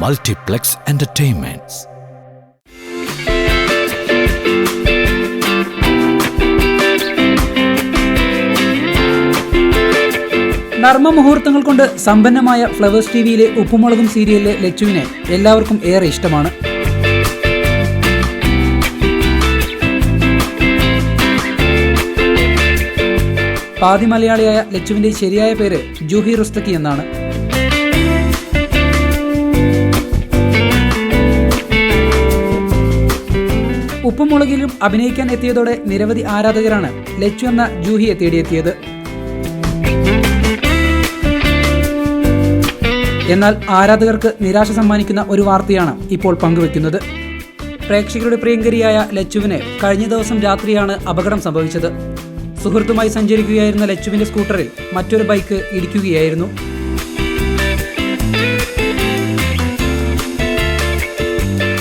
Multiplex Entertainments. നർമ്മ മുഹൂർത്തങ്ങൾ കൊണ്ട് സമ്പന്നമായ flowers T വിയിലെ ഉപ്പുമുളകും സീരിയലിലെ ലച്ചുവിനെ എല്ലാവർക്കും ഏറെ ഇഷ്ടമാണ് പാതി മലയാളിയായ ലച്ചുവിന്റെ ശരിയായ പേര് ജൂഹി റുസ്തക്കി എന്നാണ് ഉപ്പുമുളകിലും അഭിനയിക്കാൻ എത്തിയതോടെ നിരവധി ആരാധകരാണ് ലച്ചു എന്ന ജൂഹിയെ തേടിയെത്തിയത്. എന്നാൽ ആരാധകർക്ക് നിരാശ സമ്മാനിക്കുന്ന ഒരു വാർത്തയാണ് ഇപ്പോൾ പങ്കുവെക്കുന്നത്. പ്രേക്ഷകരുടെ പ്രിയങ്കരിയായ ലച്ചുവിന് കഴിഞ്ഞ ദിവസം രാത്രിയാണ് അപകടം സംഭവിച്ചത്. സുഹൃത്തുമായി സഞ്ചരിക്കുകയായിരുന്ന ലച്ചുവിന്റെ സ്കൂട്ടറിൽ മറ്റൊരു ബൈക്ക് ഇടിക്കുകയായിരുന്നു.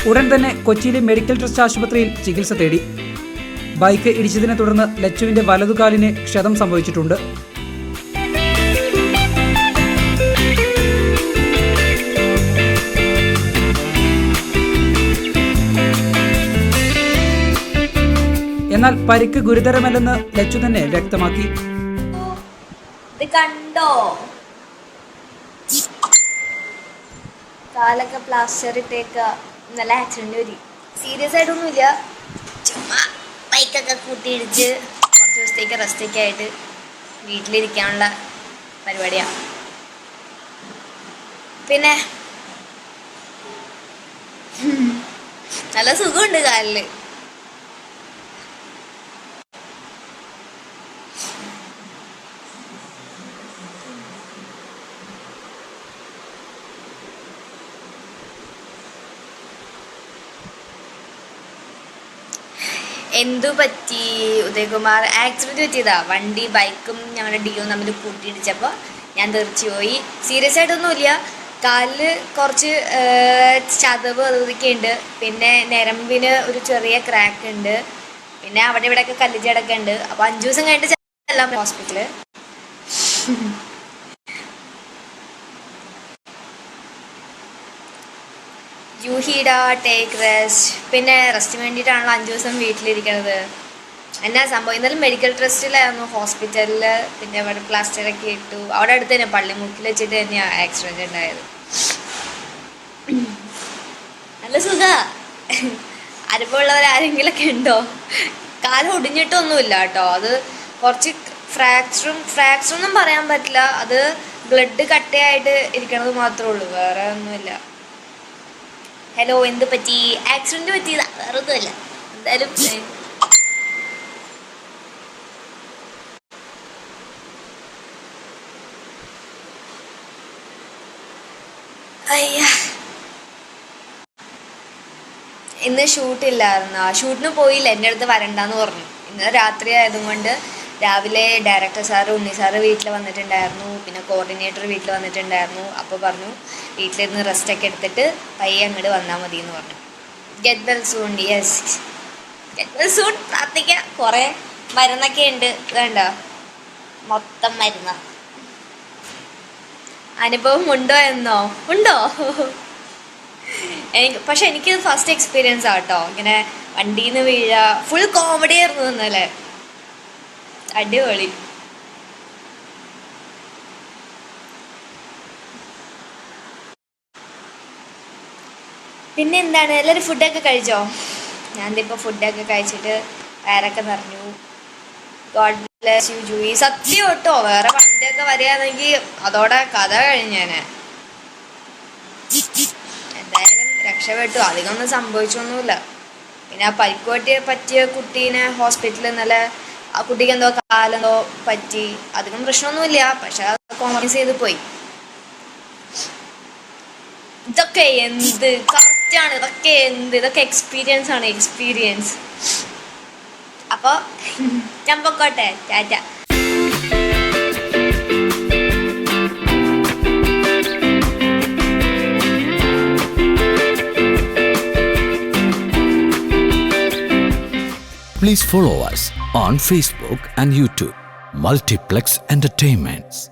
ഉടൻ തന്നെ കൊച്ചിയിലെ മെഡിക്കൽ ട്രസ്റ്റ് ആശുപത്രിയിൽ ചികിത്സ തേടി. ബൈക്ക് ഇടിച്ചതിനെ തുടർന്ന് ലച്ചുവിന്റെ വലതുകാലിന് ക്ഷതം സംഭവിച്ചിട്ടുണ്ട്. എന്നാൽ പരിക്ക് ഗുരുതരമല്ലെന്ന് ലച്ചു തന്നെ വ്യക്തമാക്കി. കണ്ടോ? കാലൊക്കെ പ്ലാസ്റ്റർ ഇട്ടേക്ക. നല്ല ആക്സിഡന്റ് വരി സീരിയസ് ആയിട്ടൊന്നുമില്ല. ചുമ്മാ ബൈക്കൊക്കെ കൂട്ടിയിടിച്ച് കുറച്ച് ദിവസത്തേക്ക് റെസ്റ്റൊക്കെ ആയിട്ട് വീട്ടിലിരിക്കാനുള്ള പരിപാടിയാണ് പിന്നെ? നല്ല സുഖമുണ്ട് കാലിൽ. എന്തു പറ്റി ഉദയകുമാർ? ആക്സിഡന്റ് പറ്റിയതാ. വണ്ടി ബൈക്കും ഞങ്ങളുടെ ഡിയും തമ്മിൽ കൂട്ടിയിടിച്ചപ്പോൾ ഞാൻ തെറിച്ചു പോയി. സീരിയസ് ആയിട്ടൊന്നുമില്ല. കാലിൽ കുറച്ച് ചതവ് അതൊക്കെ ഉണ്ട്. പിന്നെ നരമ്പിന് ഒരു ചെറിയ ക്രാക്ക് ഉണ്ട്. പിന്നെ അവിടെ ഇവിടെയൊക്കെ കല്ലിച്ചടക്കം ഉണ്ട് അപ്പോൾ അഞ്ചു ദിവസം കഴിഞ്ഞിട്ട് ചെല്ലാം ഹോസ്പിറ്റൽ യൂഹീഡ ടേക്ക് റെസ്റ്റ് പിന്നെ റെസ്റ്റ് വേണ്ടിയിട്ടാണല്ലോ അഞ്ച് ദിവസം വീട്ടിലിരിക്കണത്. എന്നാ സംഭവം? ഇന്നലെ മെഡിക്കൽ ട്രസ്റ്റിലായിരുന്നു ഹോസ്പിറ്റലിൽ പിന്നെ അവിടെ പ്ലാസ്റ്റർ ഒക്കെ ഇട്ടു. അവിടെ അടുത്ത് തന്നെ പള്ളിമുക്കിൽ വെച്ചിട്ട് തന്നെയാണ് ആക്സിഡന്റ് ഉണ്ടായത്. നല്ല സുഖ. അനുഭവമുള്ളവരാരെങ്കിലൊക്കെ ഉണ്ടോ? കാലം ഒടിഞ്ഞിട്ടൊന്നുമില്ല കേട്ടോ അത് കുറച്ച് ഫ്രാക്ചറും ഫ്രാക്ചറൊന്നും പറയാൻ പറ്റില്ല. അത് ബ്ലഡ് കട്ടയായിട്ട് ഇരിക്കണത് മാത്രമേ ഉള്ളൂ. വേറെ ഒന്നുമില്ല. ഹലോ എന്ത് പറ്റി? ആക്സിഡന്റ് പറ്റിയതാ. വേറെ ഒന്നുമല്ല എന്തായാലും അയ്യ. ഇന്ന് ഷൂട്ടില്ലായിരുന്നു ആ ഷൂട്ടിന് പോയില്ല. എന്റെ അടുത്ത് വരണ്ടെന്ന് പറഞ്ഞു. ഇന്ന് രാത്രി ആയതുകൊണ്ട് രാവിലെ ഡയറക്ടർ സാറ് ഉണ്ണി സാറ് വീട്ടിൽ വന്നിട്ടുണ്ടായിരുന്നു. പിന്നെ കോർഡിനേറ്റർ വീട്ടിൽ വന്നിട്ടുണ്ടായിരുന്നു. അപ്പോൾ പറഞ്ഞു വീട്ടിലിരുന്ന് റെസ്റ്റ് ഒക്കെ എടുത്തിട്ട് പയ്യെ അങ്ങോട്ട് വന്നാൽ മതി എന്ന് പറഞ്ഞു get soon yes get well soon പ്രാർത്ഥിക്കാം. കുറേ മരുന്നൊക്കെ ഉണ്ട്. വേണ്ട. മൊത്തം മരുന്ന. അനുഭവം ഉണ്ടോ എന്നോ? ഉണ്ടോ? എനിക്ക് പക്ഷെ എനിക്ക് ഫസ്റ്റ് എക്സ്പീരിയൻസ് ആട്ടോ ഇങ്ങനെ വണ്ടിയിൽ നിന്ന് വീഴ ഫുൾ കോമഡി ആയിരുന്നു ഇന്നലെ അടിപൊളി. പിന്നെ എന്താണ്? എല്ലാവരും ഫുഡൊക്കെ കഴിച്ചോ? ഞാൻ ഇപ്പോൾ ഫുഡൊക്കെ കഴിച്ചിട്ട് വയറൊക്കെ നിറഞ്ഞു. God bless you Juhi. സത്യം കേട്ടോ വേറെ വണ്ടിയൊക്കെ വരികയാണെങ്കിൽ അതോടെ കഥ കഴിഞ്ഞേനെ. എന്തായാലും രക്ഷപ്പെട്ടു. അധികമൊന്നും സംഭവിച്ചൊന്നുമില്ല. പിന്നെ ആ പരിക്കോട്ടിയെ പറ്റിയ കുട്ടീനെ ഹോസ്പിറ്റലിൽ ഇന്നലെ ആ കുട്ടിക്ക് എന്തോ കാലെന്തോ പറ്റി. അധികം പ്രശ്നമൊന്നുമില്ല. പക്ഷെ അത് കോംപ്രമൈസ് ചെയ്ത് പോയി. ഇതൊക്കെ എന്ത്? കറക്റ്റാണ് ഇതൊക്കെ എന്ത്? ഇതൊക്കെ എക്സ്പീരിയൻസ് ആണ്. എക്സ്പീരിയൻസ് അപ്പോൾ ഞാൻ പൊക്കോട്ടെ. Tata. Please follow us on Facebook and YouTube. Multiplex Entertainments.